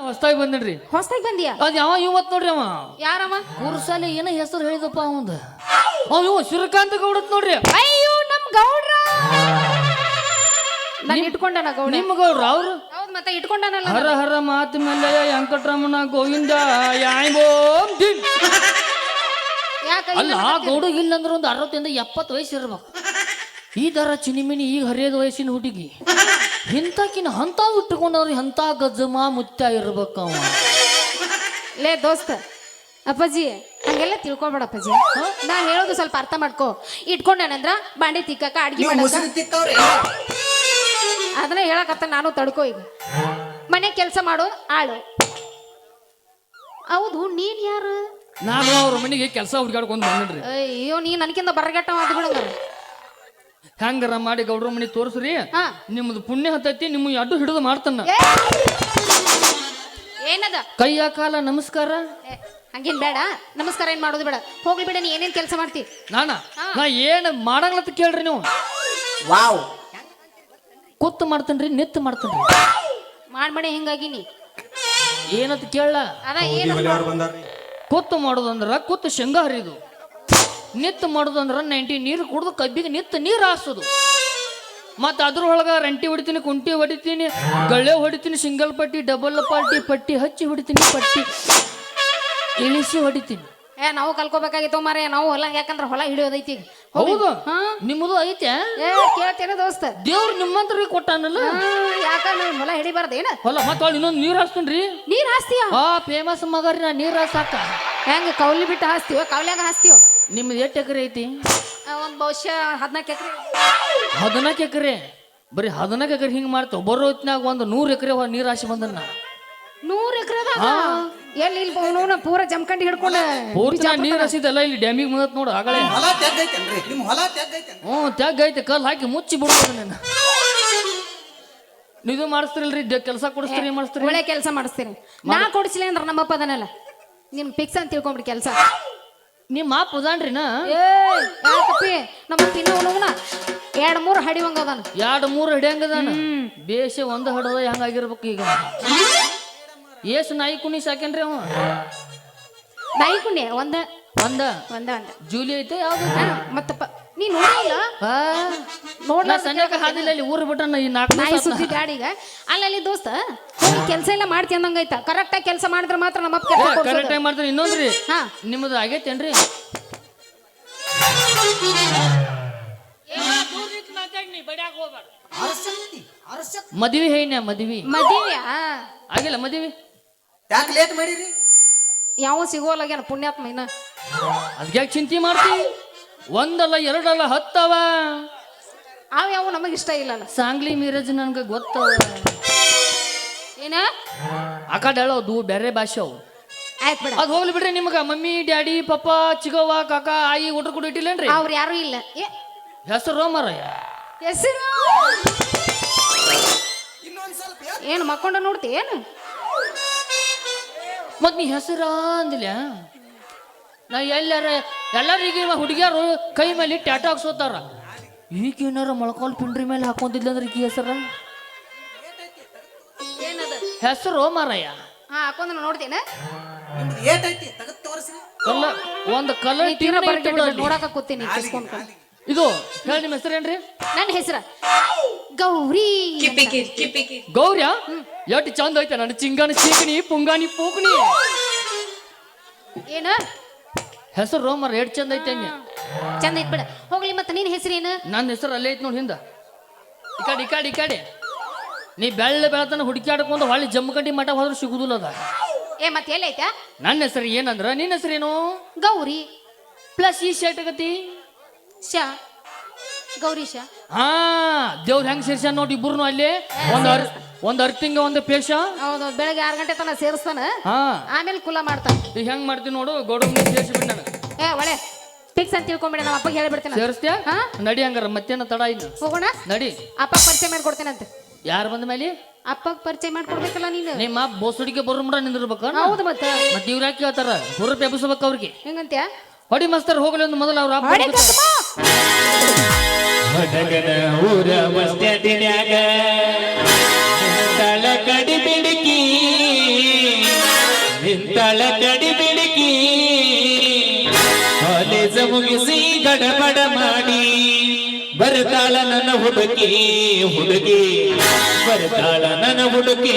ಹೊಸ್ತಾಗಿ ಬಂದನ್ರಿ ಹೊಸ್ದಾಗಿ ಬಂದಿಯಾ? ಅದ್ ಯಾವ ಇವತ್ ನೋಡ್ರಿ ಅವ? ಯಾರಮ್ಮ ಕುರ್ಸಾಲಿ ಏನ ಹೆಸರು ಹೇಳಿದಪ್ಪ ಅವಂದ? ಅವ ಇವ ಶ್ರೀಕಾಂತ ಗೌಡತ್ ನೋಡ್ರಿ. ಅಯ್ಯೋ ನಮ್ ಗೌಡ್ರ! ನಾನು ಇಟ್ಕೊಂಡನ ಗೌಡ? ನಿಮ್ ಗೌಡ್ರ ಅವ್ರು? ಹೌದ್ ಮತ್ತೆ ಇಟ್ಕೊಂಡನಲ್ಲ ಹರ ಹರ ಮಾತು ಮೇಲೆ ವೆಂಕಟರಮಣ ಗೋವಿಂದ ಯಾಯ್ಬೋಮ್ ದಿನ್ ಯಾಕ ಅಲ್ಲ ಗೌಡ ಇಲ್ಲಂದ್ರ ಒಂದು ಅರವತ್ತಿಂದ ಎಪ್ಪತ್ತು ವಯಸ್ಸು ಇರ್ಬೇಕು. ಈ ತರ ಚಿನಿಮಿನಿ ಈಗ ಹರಿಯದ ವಯಸ್ಸಿನ ಹುಡುಗಿ. ಇಂಥಕಿನ ಹಂತ ಇಟ್ಟುಕೊಂಡವ್ರಿ ಅಂತ ಗಜ್ಜಮ ಮುತ್ತ ಇರ್ಬೇಕು ಅವ? ಲೇ ದೋಸ್ತ ಅಪ್ಪಾಜಿ ಹಂಗೆಲ್ಲ ತಿಳ್ಕೊಬೇಡ ಅಪ್ಪಾಜಿ. ನಾ ಹೇಳೋದು ಸ್ವಲ್ಪ ಅರ್ಥ ಮಾಡ್ಕೋ. ಇಟ್ಕೊಂಡೇನಂದ್ರ ಬಾಂಡೆ ತಿಕ್ಕಾಕ ಅಡ್ಗೆ ಮಾಡಕ? ಅದನ್ನ ಹೇಳಕತ್ತ ನಾನು ತಡ್ಕೋ ಈಗ. ಮನೆ ಕೆಲಸ ಮಾಡೋ ಆಳು. ಹೌದು ನೀನ್ ಯಾರು? ನಾನು ಅವ್ರ ಮನೆಗೆ ಕೆಲಸ ಹುಡುಗಾಡ್ಕೊಂಡು ಬಂದ್ರಿ ಅಯ್ಯೋ ನೀ ನನಕಿಂದ ಬರಗಟ್ಟ ಮಾತು ಬಿಡಂಗ ಹೆಂಗಾರ ಮಾಡಿ ಗೌಡ್ರ ಮನೆ ತೋರಿಸ್ರಿ. ಹಾ. ನಿಮ್ಮದು ಪುಣ್ಯ ಹತ್ತೈತಿ ನಿಮ್ಮ ಅಡ್ಡು ಹಿಡಿದು ಮಾಡ್ತಾನ. ಏನದ? ಕೈಯ ಕಾಲ ನಮಸ್ಕಾರ. ಏ, ಹಂಗೇನ್ ಬೇಡ. ನಮಸ್ಕಾರ ಏನ್ ಮಾಡೋದು ಬೇಡ. ಹೋಗ್ಲಿ ಬೇಡ ನೀ ಏನೇನ್ ಕೆಲಸ ಮಾಡ್ತಿ? ನಾನ ನಾ ಏನ್ ಮಾಡಂಗ್ಲತ್ತ ಕೇಳ್ರಿ ನೀವು. ವಾವ್. ಕೂತ್ ಮಾಡ್ತೇನ್ರಿ ನಿತ್ತು ಮಾಡ್ತೇನ್ರಿ. ಮಾಡ್ಬೇಡ ಹಿಂಗಾಗಿನಿ ಏನಂತ ಕೇಳ ಅದ ಏನು ಕೂತ್ ಮಾಡೋದಂದ್ರ ಕೂತ್ ಶೇಂಗಾ ಹರಿದು ನಿತ್ತು ಅಂದ್ರೆ ನೆಂಟಿ ನೀರು ಕುಡ್ದು ಕಬ್ಬಿಗೆ ನಿತ್ತು ನೀರು ಹಾಸೋದು. ಮತ್ತು ಅದ್ರೊಳಗ ರಂಟಿ ಹೊಡಿತೀನಿ ಕುಂಟಿ ಹೊಡಿತೀನಿ ಗಳ್ಳೆ ಹೊಡಿತೀನಿ ಸಿಂಗಲ್ ಪಟ್ಟಿ ಡಬಲ್ ಪಟ್ಟಿ ಪಟ್ಟಿ ಹಚ್ಚಿ ಹೊಡಿತೀನಿ ಪಟ್ಟಿ ಇಳಿಸಿ ಹೊಡಿತೀನಿ. ಏ ನಾವು ಕಲ್ಕೋಬೇಕಾಗಿತ್ತು ಮಾರೇ ನಾವು ಹೊಲ ಯಾಕಂದ್ರೆ ಹೊಲ ಹಿಡಿಯೋದೈತಿ. ಹೌದು? ನಿಮ್ಮದು ಐತೆ? ಏ ಕೇಳ್ತೇನೆ ದೋಸ್ತ. ದೇವ್ರು ನಿಮ್ಮಂತ್ರ ಕೊಟ್ಟಾನಲ್ಲ? ಯಾಕಂದ್ರೆ ಹೊಲ ಹಿಡಿಬಾರ್ದು ಏನ? ಹೊಲ ಮತ್ತೆ ಇನ್ನೊಂದು ನೀರು ಹಾಸ್ತೀನ್ರಿ. ನೀರು ಹಾಸ್ತೀಯ? ಆ ಫೇಮಸ್ ಮಗರಿ ನಾ ನೀರು ಹಾಸಾಕ. ಹೆಂಗ ಕೌಲಿ ಬಿಟ್ಟು ಹಾಸ್ತೀವ? ಕೌಲ್ಯಾಗ ಹಾಸ್ತೀವ? ನಿಮ್ದು ಎಷ್ಟು ಎಕರೆ ಐತಿ? ಒಂದು ಬಹುಶಃ ಹದಿನಾಲ್ಕು ಎಕರೆ. ಹದಿನಾಲ್ಕು ಎಕರೆ? ಬರೀ ಹದಿನಾಲ್ಕು ಎಕರೆ ಹಿಂಗೆ ಮಾಡ್ತೇವೆ. ಬರೋ ಹೊತ್ತಿನಾಗ ಒಂದು ನೂರು ಎಕರೆ ನೀರು ಹಾಸಿ ಬಂದನ್ನ. ನೂರು ಎಕರೆ ಎಲ್ಲಿ ಇಲ್ಲಿ ಅವನವನ ಪೂರ ಜಮ್ಕಂಡಿ ಹಿಡ್ಕೊಂಡು ಪೂರ್ತಿ ನೀರು ಹಸಿದಲ್ಲ ಇಲ್ಲಿ ಡ್ಯಾಮಿಗೆ ಮುಂದತ್ ನೋಡು ಆಗಲೇ. ಹೊಲ ತೆಗ್ಗೈತೇನ್ರಿ ನಿಮ್ಮ ಹೊಲ ತೆಗ್ಗೈತೇನ್ರಿ ಹ್ಞೂ ತೆಗ್ ಐತೆ. ಕಲ್ಲು ಹಾಕಿ ಮುಚ್ಚಿ ಬಿಡ್ಬೋದು ನೀನು ನೀವು ಮಾಡಿಸ್ತಿರಲ್ರಿ ಕೆಲಸ ಕೊಡಿಸ್ತೀರಿ ಮಾಡಿಸ್ತೀರಿ? ಒಳ್ಳೆ ಕೆಲಸ ಮಾಡಿಸ್ತೀನಿ. ನಾ ಕೊಡಿಸ್ಲಿ ಅಂದ್ರೆ ನಮ್ಮಪ್ಪ ಅದನ್ನೆಲ್ಲ. ನಿಮ್ಮ ಫಿಕ್ಸ್ ಅಂತ ತಿಳ್ಕೊಂಬಿಡಿ ಕೆಲಸ. ನಿಮ್ಮ ಮಾ ಉದಾನ್ರಿನ ಏ ಯಾಕಪ್ಪಿ ನಮ್ಮ ಎರಡ್ ಮೂರು ಹಡಿವಂಗ ಅದಾನ. ಎರಡು ಮೂರು ಹಿಡಿಯಂಗದಾನ ಬೇಷ ಒಂದು ಹಡದ ಹೆಂಗಾಗಿರ್ಬೇಕು ಈಗ. ಏಸು ನಾಯಿ ಕುಣಿ ಸಾಕೇನ್ರಿ ಅವ? ನಾಯಿ ಕುಣಿ ಒಂದ. ಒಂದ? ಒಂದ ಒಂದ. ಜೂಲಿ ಐತೆ ಯಾವ್ದು? ಮತ್ತಪ್ಪ. ನೀ ನೋಡಿಲ್ಲ? ಆ, ನೋಡ್ಲ ನಾ ಸನ್ಯಾಕ ಹಾದಿಲ್ಲ ಇಲ್ಲಿ ಊರು ಬಿಟ್ಟ ಈ ನಾಲ್ಕು ನಾಯಿ ಸುದ್ದಿ ಗಾಡಿಗ ಅಲ್ಲಲ್ಲಿ ದೋಸ್ತ ಕೆಲಸ ಎಲ್ಲ ಮಾಡ್ತಿ ಅಂದಂಗೈತ ಕರೆಕ್ಟ್ ಆಗಿ ಕೆಲಸ ಮಾಡಿದ್ರೆ ಮಾತ್ರ ನಮ್ಮಪ್ಪ ಕೆಲಸ ಕರೆಕ್ಟ್ ಟೈಮ್ ಮಾಡ್ತೀನಿ ಇನ್ನೊಂದ್ರಿ ಹಾ. ನಿಮ್ಮದು ಆಗೈತೇನ್ರಿ? ಮದ್ವಿ heiನ ಮದ್ವಿ? ಮದುವೆಯಾ ಆಗಿಲ್ಲ ಮದ್ವಿ? ಯಾಕೆ ಲೇಟ್ ಮಾಡಿರಿ? ಯಾವ ಸಿಗೋಲ್ಲ ಪುಣ್ಯಾತ್ಮ ಇನ್ನ. ಅದ್ಯಾಕೆ ಚಿಂತೆ ಮಾಡ್ತಿ? ಒಂದಲ್ಲ ಎರಡಲ್ಲ ಹತ್ತವ? ಅವ ಯಾವ ನಮಗೆ ಇಷ್ಟ ಇಲ್ಲಲ್ಲ ಸಾಂಗ್ಲಿ ಮೀರಜ್ ನನ್ಗೆ ಗೊತ್ತವ. ಏನ? ಆ ಕಡೆ ಹೇಳೋದು ಬೇರೆ ಭಾಷೆ ಅವು. ಆಯ್ತು ಬಿಡ. ಅದು ಹೋಗ್ಲಿ ಬಿಡ್ರಿ ನಿಮ್ಗೆ. ಮಮ್ಮಿ ಡ್ಯಾಡಿ ಪಪ್ಪ ಚಿಗವ್ವ ಕಾಕ ಆಯಿ ಊಟ ಕೂಡ ಇಟ್ಟಿಲ್ಲೇನ್ರಿ? ಅವ್ರು ಯಾರು ಇಲ್ಲ. ಏ ಹೆಸರು ಮಾರಯ್ಯ ಹೆಸರು? ಏನು ಮಕ್ಕೊಂಡ ನೋಡ್ತಿ ಏನು? ಮತ್ ನೀ ಹೆಸರ ಅಂದಿಲ್ಲ ನಾ ಎಲ್ಲಾರ ಎಲ್ಲರಿಗೆ ಹುಡುಗಿಯರು ಕೈ ಮೇಲೆ ಟ್ಯಾಟೋ ಹಾಕ್ಸೋತಾರ. ಈಗೇನಾರ ಮೊಳಕಾಲ್ ಪಿಂಡ್ರಿ ಮೇಲೆ ಹಾಕೊಂತಿದ್ಲ ಅಂದ್ರೆ ಈಕಿ ಹೆಸರ? ಹೆಸರು ಮಾರಯ್ಯ. ಹಾ ಹಾಕೊಂಡ್ ನೋಡ್ತೇನ. ನಿಮ್ದು ಏಟ್ ಐತಿ? ತೋರಿಸ್ರಿ. ಕಲ್ಲ ಒಂದು ಕಲರ್ ತೀರಾ ನೋಡಾಕ ಕೂತೀನಿ ಕಿಸ್ಕೊಂಡ್ ಇದು ಹೇಳಿ ನಿಮ್ಮ ಹೆಸರೇನ್ರಿ ನನ್ನ ಹೆಸರ ಗೌರಿ ಗೌರ್ಯ? ಎಷ್ಟು ಚಂದ ಐತೆ ನನ್ನ ಚಿಂಗಾನಿ ಚೀಕಣಿ ಪುಂಗಾನಿ ಪೂಕಣಿ ಏನ? ಹೆಸರು ರೋಮರ್ ಎಷ್ಟು ಚಂದ ಐತೆ ಚಂದ ಐತ್ ಬಿಡ. ಹೋಗ್ಲಿ ಮತ್ತೆ ನಿನ್ ಹೆಸರೇನು ನನ್ನ ಹೆಸರು ಅಲ್ಲೇ ಐತೆ ನೋಡಿ ಹಿಂದ. ಈ ಕಡೆ ಈ ಕಡೆ ಈ ಕಡೆ. ನೀ ಬೆಳ್ಳ ಬೆಳತನ ಹುಡುಕಾಡ್ಕೊಂಡು ಹೊಳ್ಳಿ ಜಮ್ಮಕಂಡಿ ಮಠ ಹೋದ್ರೆ ಸಿಗುದಿಲ್ಲ ಅದ. ಏ ಮತ್ತೆ ಎಲ್ಲೈತಾ ನನ್ನ ಹೆಸರು ಏನಂದ್ರ? ನಿನ್ನ ಹೆಸರೇನು ಗೌರಿ. ಪ್ಲಸ್ ಈ ಶರ್ಟ್ ಆಗತಿ? ಶಾ. ಗೌರಿ ಶಾ. ಹಾ ದೇವ್ರ ಹೆಂಗ್ ಸೇರ್ಸ ನೋಡಿ ಇಬ್ಬರು ಅಲ್ಲಿ. ಒಂದ್ ಅರ್ ಒಂದ್ ಅರ್ತಿಂಗ ಒಂದು ಪೇಶ. ಹೌದು ಬೆಳಗ್ಗೆ ಆರು ಗಂಟೆ ತನಕ ಸೇರಿಸ್ತಾನ. ಹಾ. ಆಮೇಲೆ ಕುಲ ಮಾಡ್ತಾನ. ಈಗ ಹೆಂಗ್ ಮಾಡ್ತೀನಿ ನೋಡು ಗೌಡ ಸೇರಿಸ್ಬಿಟ್ಟು ಒಳ್ಳೆ. ಫಿಕ್ಸ್ ಅಂತ ತಿಳ್ಕೊಂಬಿಡ ನಮ್ಮ ಅಪ್ಪಗೆ ಹೇಳ್ಬಿಡ್ತೇನೆ. ಸೇರಿಸ್ತೀಯ? ಹಾ? ನಡಿ ಹಂಗಾರ ಮತ್ತೇನ ತಡ ಇನ್ನು. ಹೋಗೋಣ? ನಡಿ. ಅಪ್ಪ ಪರಿಚಯ ಮಾಡ್ಕೊಡ್ತೇನಂತೆ. ಯಾರು ಬಂದ ಮೇಲೆ? ಅಪ್ಪ ಪರಿಚಯ ಮಾಡ್ಕೊಡ್ಬೇಕಲ್ಲ ನೀನು? ನಿಮ್ಮ ಬೋಸುಡಿಗೆ ಬರುಮ್ರ ನಿಂದಿರ್ಬೇಕು? ಹೌದು ಮತ್ತೆ. ಮತ್ತೆ ಇವ್ರು ಯಾಕೆ ಹೇಳ್ತಾರ ಹುರುಪ್ ಎಬ್ಬಿಸ್ಬೇಕು ಅವ್ರಿಗೆ. ಹೆಂಗಂತ್ಯ? ಹೊಡಿ ಮಸ್ತರ್ ಹೋಗಲಿ ಒಂದು ಮೊದಲು ಅವ್ರ ಅಪ್ಪ ಊರ ಮಸ್ತ್ಯ ತಳ ಕಡಿ ಬಿಡುಕಿ ಕಡಿ ಮುಗಿಸಿ ಗಡಬಡ ಮಾಡಿ. ಬರ್ತಾಳ ನನ್ನ ಹುಡುಗಿ ಹುಡುಗಿ ಬರ್ತಾಳ ನನ್ನ ಹುಡುಗಿ